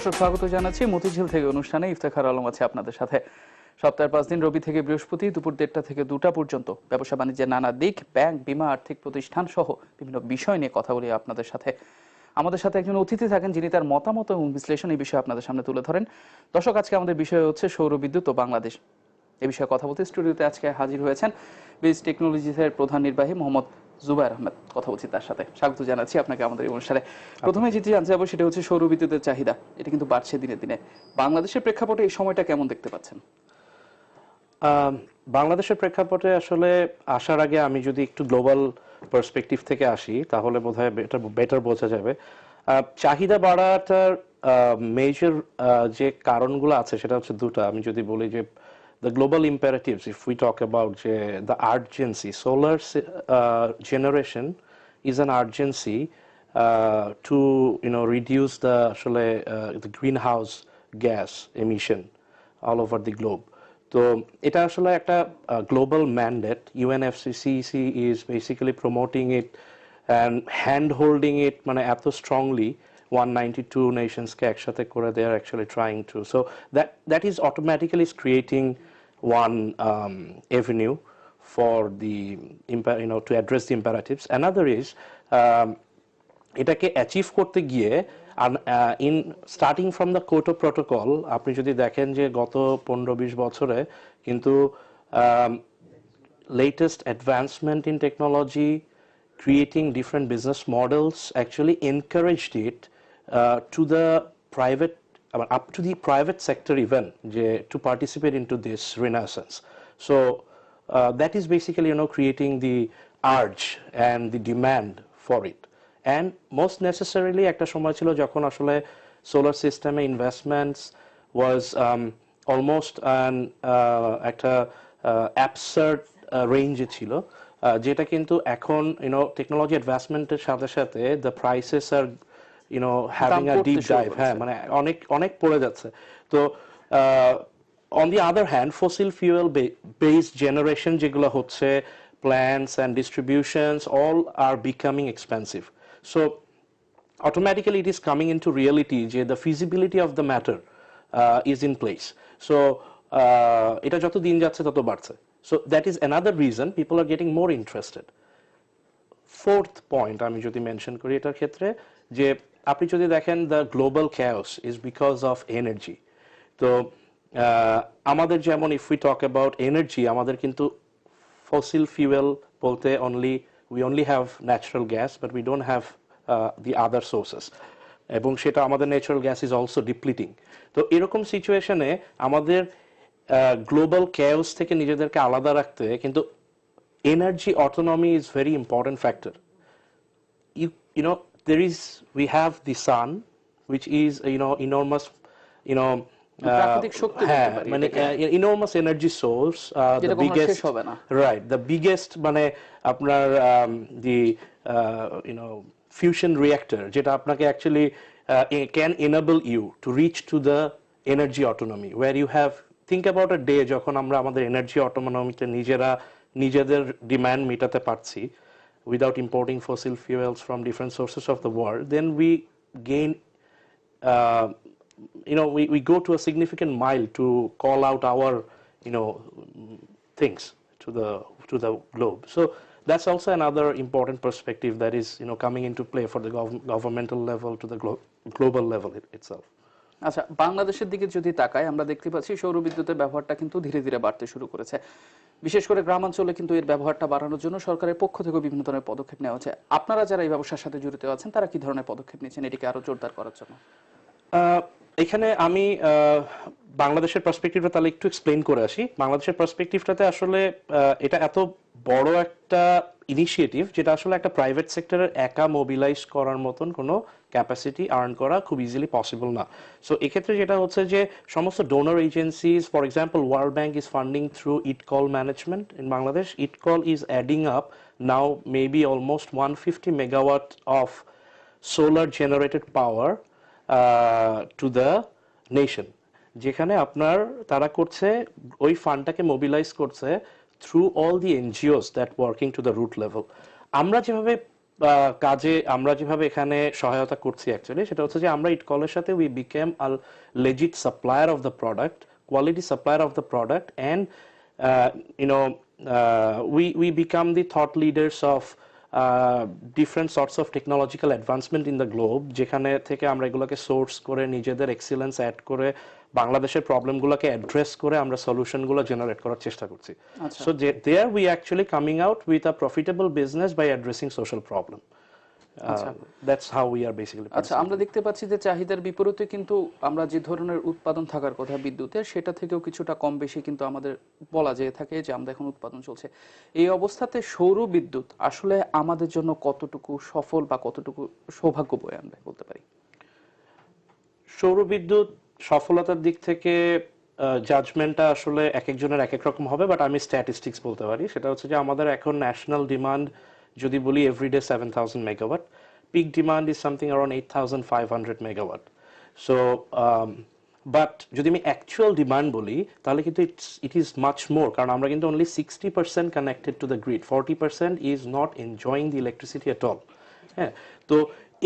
দর্শক, স্বাগত জানাচ্ছি মতিঝিল থেকে অনুষ্ঠানে ইফতেখার আলম আছে আপনাদের সাথে। সপ্তাহের পাঁচ দিন রবি থেকে বৃহস্পতি দুপুর দেড়টা থেকে দুটা পর্যন্ত ব্যবসা বাণিজ্যের নানা দিক, ব্যাংক, বিমা, আর্থিক প্রতিষ্ঠান সহ বিভিন্ন বিষয় নিয়ে কথা বলি আপনাদের সাথে। আমাদের সাথে একজন অতিথি থাকেন যিনি তার মতামত এবং বিশ্লেষণ এই বিষয়ে আপনাদের সামনে তুলে ধরেন। দর্শক, আজকে আমাদের বিষয় হচ্ছে সৌর বিদ্যুৎ ও বাংলাদেশ। এ বিষয়ে কথা বলতে স্টুডিওতে আজকে হাজির হয়েছেন বিজ টেকনোলজিসের প্রধান নির্বাহী মোহাম্মদ জুবাইর আহমেদ কথা বলছি তার সাথে। স্বাগত জানাচ্ছি আপনাকে আমাদের এই অনুষ্ঠানে। প্রথমে যেটি জানতে যাব সেটা হচ্ছে সৌর বিদ্যুতের চাহিদা। এটা কিন্তু বাড়ছে দিনে দিনে। বাংলাদেশের প্রেক্ষাপটে এই সময়টা কেমন দেখতে পাচ্ছেন? বাংলাদেশের প্রেক্ষাপটে আসলে আসার আগে আমি যদি একটু গ্লোবাল পার্সপেক্টিভ থেকে আসি তাহলে বোধহয় বেটার বেটার বোঝা যাবে। আহ, চাহিদা বাড়াটার মেজর যে কারণগুলো আছে সেটা হচ্ছে দুটো। আমি যদি বলি যে the global imperatives if we talk about যে the urgency solar uh, generation is an urgency uh, to you know reduce the আসলে uh, the greenhouse gas emission all over the globe তো এটা আসলে একটা global mandate UNFCCC is basically promoting it and hand holding it মানে এত strongly one ninety two নেশনসকে একসাথে করে they are actually trying to so that that is automatically creating One avenue for the you know to address the imperatives another is um, এটাকে achieve করতে গিয়ে in starting from the Kyoto protocol আপনি যদি দেখেন যে গত পনেরো বিশ বছরে কিন্তু latest advancement in technology, creating different business models actually encouraged it uh, to the private, আবার up to the private sector even যে to participate in to this renaissance so that is basically you know creating the urge and the demand for it and most necessarily একটা সময় ছিল যখন আসলে solar সিস্টেমে investments was almost an একটা absurd রেঞ্জে ছিল যেটা কিন্তু এখন ইউনো টেকনোলজি অ্যাডভান্সমেন্টের সাথে সাথে the prices are you know having a deep dive হ্যাঁ মানে অনেক অনেক পড়ে যাচ্ছে। তো on the other hand fossil fuel based generation যেগুলো হচ্ছে plants and distributions all are becoming expensive so automatically it is coming into reality যে the feasibility of the matter uh, is in place. So uh, এটা যত দিন যাচ্ছে তত বাড়ছে। So that is another reason people are getting more interested. Fourth point আমি যদি mention করি এটার ক্ষেত্রে যে আপনি যদি দেখেন the global chaos is because of energy তো আমাদের যেমন if we talk about energy আমাদের কিন্তু ফসিল ফিউয়েল বলতে only we only have natural gas but we don't have the other sources এবং সেটা আমাদের natural gas is also depleting তো, এরকম সিচুয়েশনে আমাদের গ্লোবাল ক্যাওস থেকে নিজেদেরকে আলাদা রাখতে কিন্তু energy autonomy is very important factor you know there is we have the sun which is you know enormous you know uh, প্রাকৃতিক শক্তি হ্যাঁ মানে uh, energy source uh, the biggest হবে না। right the biggest মানে আপনার um, the uh, you know fusion reactor যেটা আপনাকে actually uh, it can enable you to reach to the energy autonomy where you have think about a day যখন আমরা আমাদের energy অটোনমিতে নিজেরা নিজেদের ডিমান্ড মেটাতে পারছি without importing fossil fuels from different sources of the world then we gain uh, you know, we, we go to a significant mile to call out our, you know, things to the to the globe. So that's also another important perspective that is, you know, coming into play for the gov- governmental level to the glo- global level it, itself. আচ্ছা বাংলাদেশের দিকে যদি তাকাই আমরা দেখতে পাচ্ছি সৌর বিদ্যুতের ব্যবহারটা কিন্তু ধীরে ধীরে বাড়তে শুরু করেছে বিশেষ করে গ্রামাঞ্চলে কিন্তু এর ব্যবহারটা বাড়ানোর জন্য সরকারের পক্ষ থেকে বিভিন্ন ধরনের পদক্ষেপ নেওয়া হচ্ছে। আপনারা যারা এই ব্যবসার সাথে জড়িত আছেন, তারা কি ধরনের পদক্ষেপ নিয়েছেন এটিকে আরও জোরদার করার জন্য। এখানে আমি বাংলাদেশের পার্সপেক্টিভটা তাহলে একটু এক্সপ্লেন করে আসি। বাংলাদেশের পার্সপেক্টিভটাতে আসলে এটা এত বড় একটা ইনিশিয়েটিভ যেটা আসলে একটা প্রাইভেট সেক্টরের একা মোবিলাইজ করার মতন কোনো ক্যাপাসিটি আর্ন করা খুব ইজিলি পসিবল না। সো এক্ষেত্রে যেটা হচ্ছে যে, সমস্ত donor agencies for example world bank is funding through ইট কল ম্যানেজমেন্ট ইন বাংলাদেশ ইট call is adding up now maybe almost one fifty megawatt of solar generated power uh, to nation যেখানে আপনার তারা করছে ওই ফান্ডটাকে মোবিলাইজ করছে through all the NGOs that working to the root level আমরা যেভাবে কাজে আমরা যেভাবে এখানে সহায়তা করছি অ্যাকচুয়ালি সেটা হচ্ছে যে আমরা ইটকলের সাথে we became a legit supplier of the product quality supplier of the product and you know we we become the thought leaders of different sorts of technological advancement in the globe যেখানে থেকে আমরা এগুলোকে source করে নিজেদের excellence add করে বাংলাদেশের প্রবলেমগুলোকে address করে আমরা সলিউশনগুলো জেনারেট করার চেষ্টা করছি। So they are we actually coming out with a profitable business by addressing social addressing basically. আচ্ছা আমরা দেখতে পাচ্ছি যে চাহিদার বিপরীতে কিন্তু আমরা যে ধরনের উৎপাদন থাকার কথা বিদ্যুতের সেটা থেকেও কিছুটা কম বেশি কিন্তু আমাদের বলা যেয়ে থাকে যে আমরা এখন উৎপাদন চলছে। এই অবস্থাতে সৌর বিদ্যুৎ আসলে আমাদের জন্য কতটুকু সফল বা কতটুকু সৌভাগ্য বয়ে আনবে বলতে পারি? সৌর বিদ্যুৎ সফলতার দিক থেকে জাজমেন্টটা আসলে এক একজনের এক এক রকম হবে বাট আমি স্ট্যাটিস্টিক্স বলতে পারি। সেটা হচ্ছে যে আমাদের এখন ন্যাশনাল ডিমান্ড যদি বলি everyday seven thousand megawatt peak demand is something around eight thousand five hundred megawatt so but যদি আমি অ্যাকচুয়াল ডিমান্ড বলি, তাহলে কিন্তু it's it is much more কারণ আমরা কিন্তু only sixty percent connected to the grid forty percent is not enjoying the electricity at all হ্যাঁ তো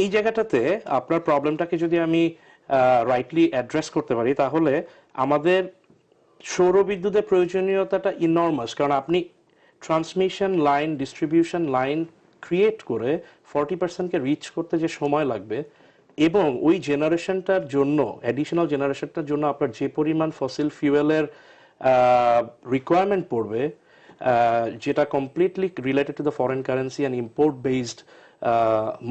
এই জায়গাটাতে আপনার প্রবলেমটাকে যদি আমি রাইটলি অ্যাড্রেস করতে পারি, তাহলে আমাদের সৌর বিদ্যুতের প্রয়োজনীয়তাটা ইনর্মাস কারণ আপনি transmission line distribution line create করে ফর্টি পার্সেন্টকে রিচ করতে যে সময় লাগবে এবং ওই জেনারেশনটার জন্য অ্যাডিশনাল জেনারেশনটার জন্য আপনার যে পরিমাণ ফসিল ফিউয়েলের রিকোয়ারমেন্ট পড়বে যেটা completely related to the foreign currency and import based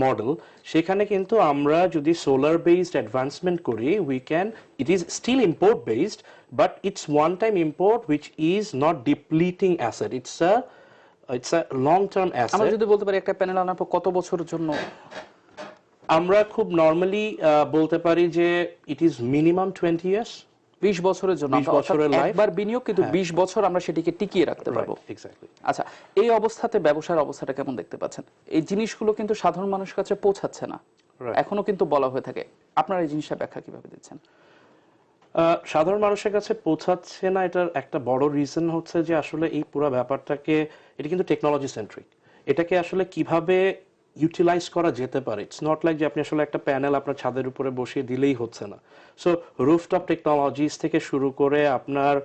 model সেখানে কিন্তু আমরা যদি সোলার বেসড অ্যাডভান্সমেন্ট করি we can it is still import based it's one time import which is not depleting asset it's a it's a long term আমরা যদি বলতে পারি একটা প্যানেল আনার পর কত বছরের জন্য? আমরা খুব নর্মালি বলতে পারি যে it is minimum twenty years বিশ বছরের জন্য 20 বছরের। একবার বিনিয়োগ কিন্তু বিশ বছর আমরা সেটিকে টিকিয়ে রাখতে পারব। এক্স্যাক্টলি আচ্ছা এই অবস্থাতে ব্যবসার অবস্থাটা কেমন দেখতে পাচ্ছেন? এই জিনিসগুলো কিন্তু সাধারণ মানুষের কাছে পৌঁছাচ্ছে না. এখনও কিন্তু বলা হয়ে থাকে। আপনারা এই জিনিসটা ব্যাখ্যা কীভাবে দিচ্ছেন? সাধারণ মানুষের কাছে পৌঁছাচ্ছে না এটার একটা বড় রিজন হচ্ছে যে আসলে এই পুরো ব্যাপারটাকে, এটা কিন্তু টেকনোলজি সেন্ট্রিক এটাকে আসলে কীভাবে ইউটিলাইজ করা যেতে পারে? ইটস নট লাইক যে আপনি আসলে একটা প্যানেল আপনার ছাদের উপরে বসিয়ে দিলেই হচ্ছে না। সো রুফটপ টেকনোলজিস থেকে শুরু করে আপনার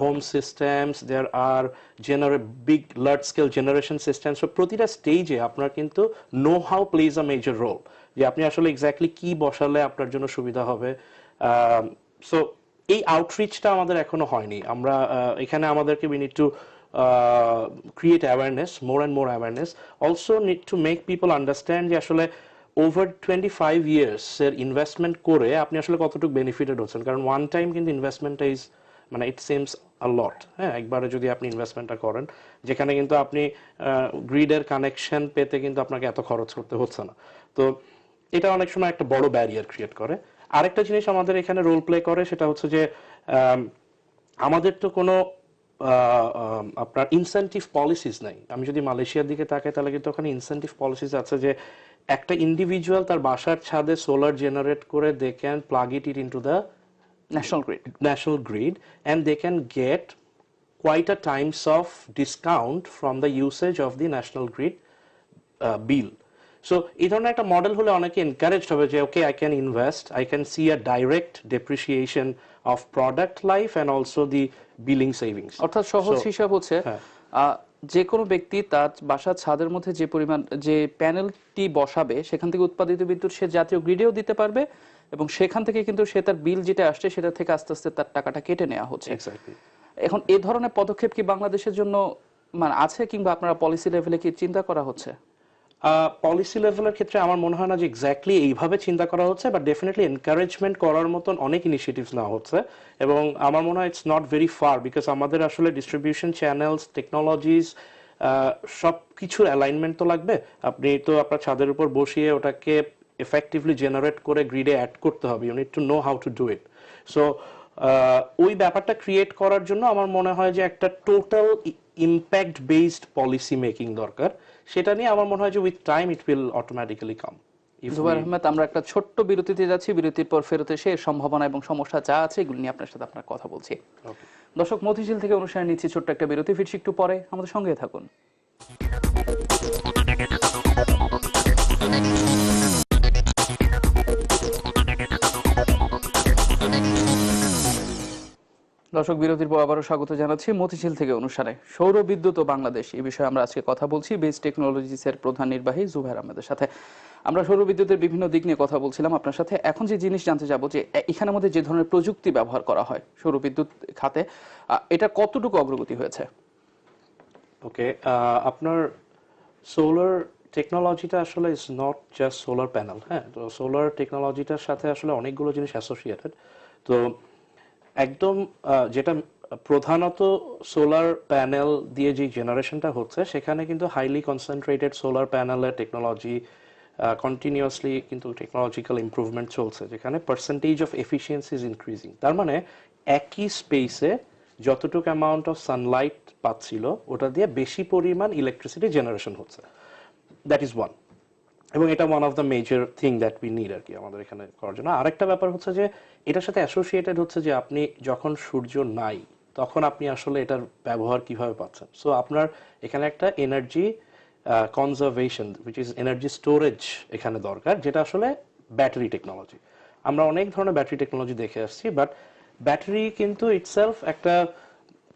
home systems there are জেনারে big large scale generation system so প্রতিটা স্টেজে আপনার কিন্তু know how plays a major role যে আপনি আসলে এক্স্যাক্টলি কি বসালে আপনার জন্য সুবিধা হবে। সো এই আউটরিচটা আমাদের এখনও হয়নি। আমরা এখানে আমাদেরকে we need to create awareness more and more awareness also need to make people understand যে আসলে ওভার টোয়েন্টি ফাইভ ইয়ার্স এর ইনভেস্টমেন্ট করে আপনি আসলে কতটুকু বেনিফিটেড হচ্ছেন। কারণ ওয়ান টাইম কিন্তু ইনভেস্টমেন্টটা ইজ মানে ইট সেমস আ লট হ্যাঁ একবারে যদি আপনি ইনভেস্টমেন্টটা করেন, যেখানে কিন্তু আপনি গ্রিডের কানেকশন পেতে কিন্তু আপনাকে এত খরচ করতে হচ্ছে না। তো এটা অনেক সময় একটা বড় ব্যারিয়ার ক্রিয়েট করে। আরেকটা জিনিস আমাদের এখানে রোল প্লে করে সেটা হচ্ছে যে আমাদের তো কোনো আপনার ইনসেন্টিভ পলিসিস নাই। আমি যদি মালয়েশিয়ার দিকে তাকাই তাহলে কিন্তু ওখানে ইনসেন্টিভ পলিসিস আছে যে একটা ইন্ডিভিজুয়াল তার বাসার ছাদে সোলার জেনারেট করে they can plug it it into the national grid national grid and they can get quite a times of discount from the usage of the national grid uh, so এই ধরনের একটা model হলে অনেকে encourage হবে যে okay I can invest I can see a direct depreciation of product life and also the billing savings অর্থাৎ সহজ হিসাব হচ্ছে হ্যাঁ। যে কোনো ব্যক্তি তার বাসার ছাদের মধ্যে যে পরিমাণ যে প্যানেলটি বসাবে সেখান থেকে উৎপাদিত বিদ্যুৎ সে জাতীয় গ্রিডেও দিতে পারবে এবং সেখান থেকে কিন্তু সে তার বিল যেটা আসছে সেটা থেকে আস্তে আস্তে তার টাকাটা কেটে নেওয়া হচ্ছে। এখন এ ধরনের পদক্ষেপ কি বাংলাদেশের জন্য মানে আছে কিংবা আপনারা পলিসি লেভেলে কি চিন্তা করা হচ্ছে? পলিসি লেভেলের ক্ষেত্রে আমার মনে হয় না যে এক্স্যাক্টলি এইভাবে চিন্তা করা হচ্ছে বাট ডেফিনেটলি এনকারেজমেন্ট করার মতন অনেক ইনিশিয়েটিভস নেওয়া হচ্ছে। এবং আমার মনে হয় it's not very far because আমাদের আসলে ডিস্ট্রিবিউশন চ্যানেলস টেকনোলজিস সব কিছুর অ্যালাইনমেন্ট তো লাগবে। আপনি তো আপনার ছাদের উপর বসিয়ে ওটাকে এফেক্টিভলি জেনারেট করে গ্রিডে অ্যাড করতে হবে। You need to know how to do it so ওই ব্যাপারটা ক্রিয়েট করার জন্য আমার মনে হয় যে একটা total impact based policy making দরকার। সেটা নিয়ে আমার মনে হয় যে with time it will automatically come Zubair Ahmed আমরা একটা ছোট্ট বিরতিতে যাচ্ছি। বিরতির পর ফেরত এসে সম্ভাবনা এবং সমস্যা যা আছে এগুলো নিয়ে আপনার সাথে আপনার কথা বলছি। দর্শক মতিঝিল থেকে অনুষ্ঠানে নিচ্ছি ছোট্ট একটা বিরতি। ফিরছি একটু পরে। আমাদের সঙ্গে থাকুন। দর্শক বিরতির পর আবারও স্বাগত জানাচ্ছি মতিঝিল থেকে অনুষ্ঠানে। সৌর বিদ্যুৎ ও বাংলাদেশ এই বিষয়ে আমরা আজকে কথা বলছি বেস টেকনোলজিসের প্রধান নির্বাহী জুবাইর আহমেদের সাথে। আমরা সৌর বিদ্যুতের বিভিন্ন দিক নিয়ে কথা বলছিলাম আপনার সাথে। এখন যে জিনিস জানতে যাব যে এখানে মধ্যে যে ধরনের প্রযুক্তি ব্যবহার করা হয় সৌর বিদ্যুৎ খাতে এটা কতটুকু অগ্রগতি হয়েছে? ওকে আপনার সোলার টেকনোলজিটা আসলে is not just solar panel হ্যাঁ? তো সোলার টেকনোলজিটার সাথে আসলে অনেকগুলো জিনিস অ্যাসোসিয়েটেড তো একদম যেটা প্রধানত সোলার প্যানেল দিয়ে যে জেনারেশনটা হচ্ছে, সেখানে কিন্তু হাইলি কনসেন্ট্রেটেড সোলার প্যানেলের টেকনোলজি কন্টিনিউয়াসলি কিন্তু টেকনোলজিক্যাল ইমপ্রুভমেন্ট চলছে, যেখানে percentage of efficiency is increasing তার মানে একই স্পেসে যতটুকু অ্যামাউন্ট অফ সানলাইট পাচ্ছিল, ওটা দিয়ে বেশি পরিমাণ ইলেকট্রিসিটি জেনারেশন হচ্ছে। দ্যাট ইজ ওয়ান এবং এটা one of the major thing that we need আর কি আমাদের এখানে করার জন্য। আরেকটা ব্যাপার হচ্ছে যে, এটার সাথে অ্যাসোসিয়েটেড হচ্ছে যে, আপনি যখন সূর্য নাই, তখন আপনি আসলে এটার ব্যবহার কীভাবে পাচ্ছেন? সো আপনার এখানে একটা energy conservation which is energy storage এখানে দরকার, যেটা আসলে ব্যাটারি টেকনোলজি আমরা অনেক ধরনের ব্যাটারি টেকনোলজি দেখে আসছি বাট ব্যাটারি কিন্তু ইটসেলফ একটা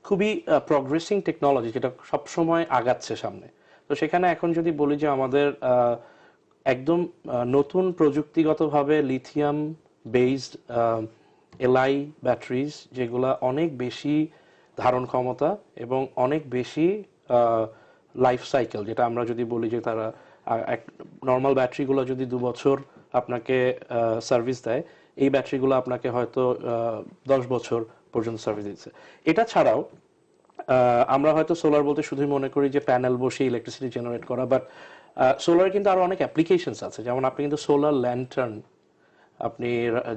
খুবই প্রগ্রেসিং টেকনোলজি যেটা সবসময় আগাচ্ছে সামনে। তো সেখানে এখন যদি বলি যে, আমাদের একদম নতুন প্রযুক্তিগতভাবে লিথিয়াম বেসড এলআই ব্যাটারিজ যেগুলা অনেক বেশি ধারণ ক্ষমতা এবং অনেক বেশি লাইফ সাইকেল যেটা আমরা যদি বলি যে তারা এক নর্মাল ব্যাটারিগুলো যদি দু বছর আপনাকে সার্ভিস দেয়, এই ব্যাটারিগুলো আপনাকে হয়তো দশ বছর পর্যন্ত সার্ভিস দিচ্ছে। এটা ছাড়াও আমরা হয়তো সোলার বলতে শুধুই মনে করি যে প্যানেল বসে ইলেকট্রিসিটি জেনারেট করা বাট সোলার কিন্তু আরও অনেক অ্যাপ্লিকেশনস আছে। যেমন আপনি কিন্তু সোলার ল্যান্টার্ন আপনি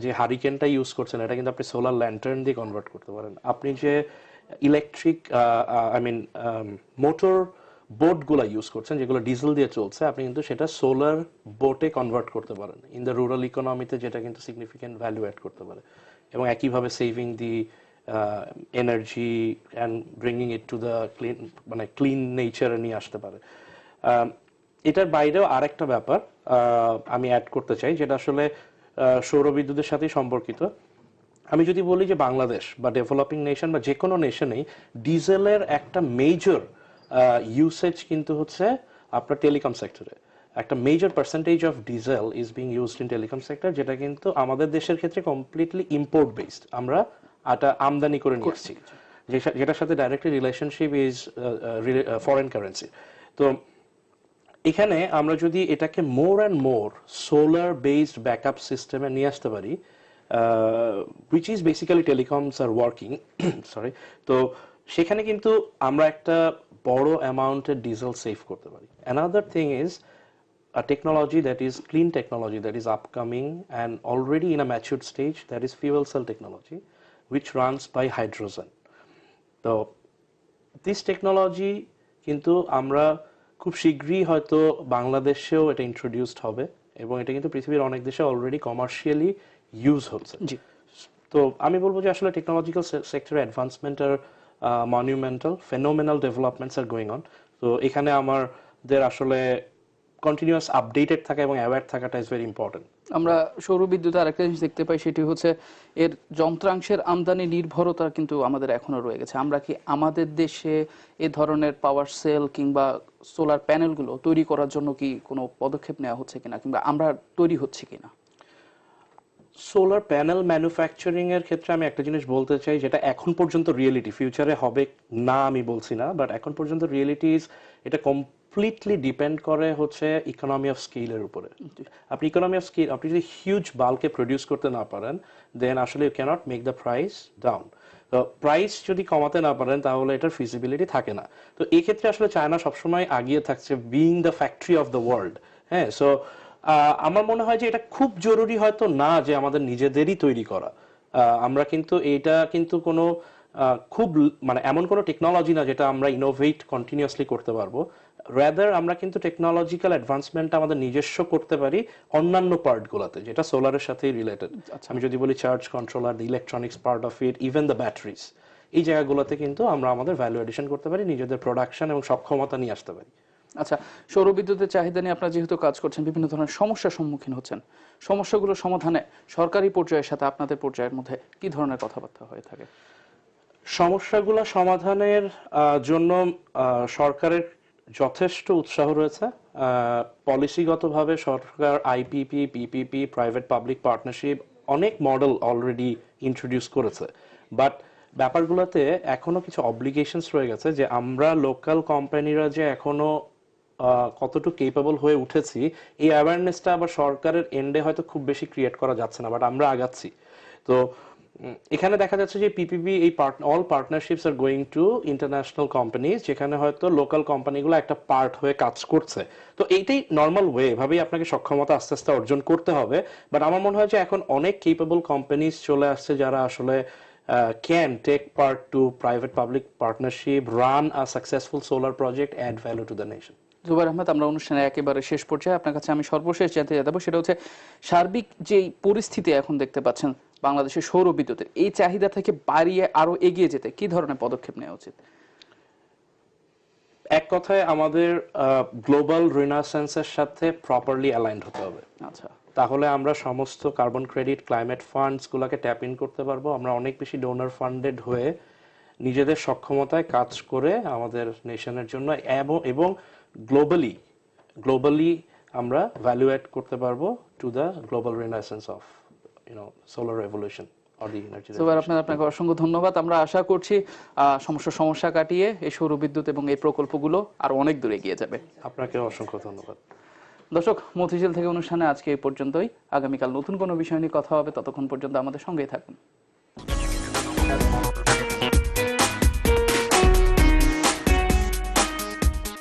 যে হারিকেনটা ইউজ করছেন, এটা কিন্তু আপনি সোলার ল্যান্টার্ন দিয়ে কনভার্ট করতে পারেন। আপনি যে ইলেকট্রিক আই মিন মোটর বোটগুলো ইউজ করছেন, যেগুলো ডিজেল দিয়ে চলছে, আপনি কিন্তু সেটা সোলার বোটে কনভার্ট করতে পারেন। ইন দ্য রুরাল ইকোনমিতে যেটা কিন্তু সিগনিফিকেন্ট ভ্যালু অ্যাড করতে পারে। এবং একইভাবে saving the energy and bringing it to the clean মানে ক্লিন নেচারে নিয়ে আসতে পারে। এটার বাইরেও আরেকটা ব্যাপার আমি অ্যাড করতে চাই যেটা আসলে সৌরবিদ্যুতের সাথেই সম্পর্কিত। আমি যদি বলি যে বাংলাদেশ বা ডেভেলপিং নেশন বা যে কোনো নেশনেই ডিজেলের একটা মেজর ইউসেজ কিন্তু হচ্ছে আপনার টেলিকম সেক্টরে একটা major percentage of diesel is being used in telecom sector যেটা কিন্তু আমাদের দেশের ক্ষেত্রে কমপ্লিটলি ইম্পোর্ট বেসড আমরা এটা আমদানি করে নিয়ে আসছি। যেটা- যেটার সাথে directly relationship is foreign currency তো এখানে আমরা যদি এটাকে more and more solar based backup সিস্টেমে নিয়ে আসতে পারি which is basically telecoms are working sorry তো সেখানে কিন্তু আমরা একটা বড় অ্যামাউন্টের ডিজেল সেভ করতে পারি। Another thing is a technology that is clean technology that is upcoming and already in a matured stage, that is fuel cell technology, which runs by hydrogen. তো দিস টেকনোলজি কিন্তু আমরা খুব শীঘ্রই হয়তো বাংলাদেশেও এটা ইন্ট্রোডিউসড হবে এবং এটা কিন্তু পৃথিবীর অনেক দেশে অলরেডি কমার্শিয়ালি ইউজ হচ্ছে। জি। তো আমি বলব যে আসলে টেকনোলজিক্যাল সেক্টরে advancement R monumental phenomenal developments are going on তো এখানে আমাদের আসলে কন্টিনিউয়াস আপডেটেড থাকা এবং অ্যাওয়ার থাকাটা ইজ ভেরি ইম্পর্টেন্ট আমরা সৌর বিদ্যুতে আরেকটা জিনিস দেখতে পাই সেটি হচ্ছে এর যন্ত্রাংশের আমদানি নির্ভরতা কিন্তু আমাদের এখনও রয়ে গেছে। আমরা কি আমাদের দেশে এ ধরনের পাওয়ার সেল কিংবা সোলার প্যানেলগুলো তৈরি করার জন্য কি কোনো পদক্ষেপ নেওয়া হচ্ছে কিনা কিংবা আমরা তৈরি হচ্ছে কিনা? সোলার প্যানেল ম্যানুফ্যাকচারিং এর ক্ষেত্রে আমি একটা জিনিস বলতে চাই যেটা এখন পর্যন্ত রিয়েলিটি ফিউচারে হবে না আমি বলছি না বাট এখন পর্যন্ত রিয়েলিটি এটা কমপ্লিটলি ডিপেন্ড করে হচ্ছে ইকোনমি অফ স্কেলের উপরে। আপনি ইকোনমি অফ স্কেল আপনি যদি হিউজ বাল্কে প্রডিউস করতে না পারেন দেন আসলে you can't make the price down তো প্রাইস যদি কমাতে না পারেন তাহলে এটার ফিজিবিলিটি থাকে না। তো এই ক্ষেত্রে আসলে চায়না সবসময় আগিয়ে থাকছে being the factory of the world হ্যাঁ? সো আমার মনে হয় যে এটা খুব জরুরি হয়তো না যে আমাদের নিজেদেরই তৈরি করা। আহ, আমরা কিন্তু এটা কিন্তু কোনো খুব মানে এমন কোনো টেকনোলজি না যেটা আমরা ইনোভেট কন্টিনিউয়াসলি করতে পারব। রাদার আমরা কিন্তু টেকনোলজিক্যাল অ্যাডভান্সমেন্ট আমাদের নিজস্ব করতে পারি অন্যান্য পার্টগুলোতে যেটা সোলারের সাথেই রিলেটেড আচ্ছা। আমি যদি বলি charge controller electronics part of it even the batteries এই জায়গাগুলোতে কিন্তু আমরা আমাদের ভ্যালু এডিশন করতে পারি নিজেদের প্রোডাকশন এবং সক্ষমতা নিয়ে আসতে পারি। আচ্ছা সৌর বিদ্যুতের চাহিদা নিয়ে আপনারা যেহেতু কাজ করছেন বিভিন্ন ধরনের সমস্যার সম্মুখীন হচ্ছেন। সমস্যাগুলো সমাধানে সরকারি পর্যায়ের সাথে আপনাদের পর্যায়ের মধ্যে কি ধরনের কথাবার্তা হয়ে থাকে? সমস্যাগুলো সমাধানের জন্য সরকারের যথেষ্ট উৎসাহ রয়েছে। পলিসিগতভাবে সরকার IPP PPP private public partnership অনেক মডেল অলরেডি ইন্ট্রোডিউস করেছে। বাট ব্যাপারগুলোতে এখনও কিছু অব্লিগেশনস রয়ে গেছে যে আমরা লোকাল কোম্পানিরা যে এখনও কতটুকু কেপেবল হয়ে উঠেছি, এই অ্যাওয়ারনেসটা আবার সরকারের এন্ডে হয়তো খুব বেশি ক্রিয়েট করা যাচ্ছে না বাট আমরা আগাচ্ছি। তো এখানে দেখা যাচ্ছে যে পিপিপি এই all partnerships are going to international companies যেখানে হয়তো লোকাল কোম্পানিগুলো একটা পার্ট হয়ে কাজ করছে। তো এইটাই নর্মাল ওয়ে এভাবেই আপনাকে সক্ষমতা আস্তে আস্তে অর্জন করতে হবে। বাট আমার মনে হয় যে এখন অনেক কেপেবল কোম্পানিজ চলে আসছে যারা আসলে can take part to private public partnership run a successful solar project add value to the nation Zubair Ahmed, আমরা অনুষ্ঠানের একেবারে শেষ পর্যায়ে। আপনার কাছে আমি সর্বশেষ জানতে যাব, সেটা হচ্ছে সার্বিক যে পরিস্থিতি এখন দেখতে পাচ্ছেন বাংলাদেশের সৌর বিদ্যুতের এই চাহিদা থেকে বাড়িয়ে আরও এগিয়ে যেতে কি ধরনের পদক্ষেপ নেওয়া উচিত? এক কথায় আমাদের গ্লোবাল রিনাসেন্সের সাথে প্রপারলি অ্যালাইন্ড হতে হবে। আচ্ছা। তাহলে আমরা সমস্ত কার্বন ক্রেডিট ক্লাইমেট ফান্ডস গুলাকে ট্যাপ ইন করতে পারব। আমরা অনেক বেশি ডোনার ফান্ডেড হয়ে নিজেদের সক্ষমতায় কাজ করে আমাদের নেশনের জন্য এবং- গ্লোবালি গ্লোবালি আমরা ভ্যালু অ্যাড করতে পারব to the global renaissance of আপনার আপনাকে অসংখ্য ধন্যবাদ। আমরা আশা করছি আহ, সমস্যা সমস্যা কাটিয়ে এই সৌর বিদ্যুৎ এবং এই প্রকল্পগুলো আর অনেক দূর এগিয়ে যাবে। আপনাকে অসংখ্য ধন্যবাদ। দর্শক মতিঝিল থেকে অনুষ্ঠানে আজকে এই পর্যন্তই। আগামীকাল নতুন কোনো বিষয় নিয়ে কথা হবে ততক্ষণ পর্যন্ত আমাদের সঙ্গেই থাকুন।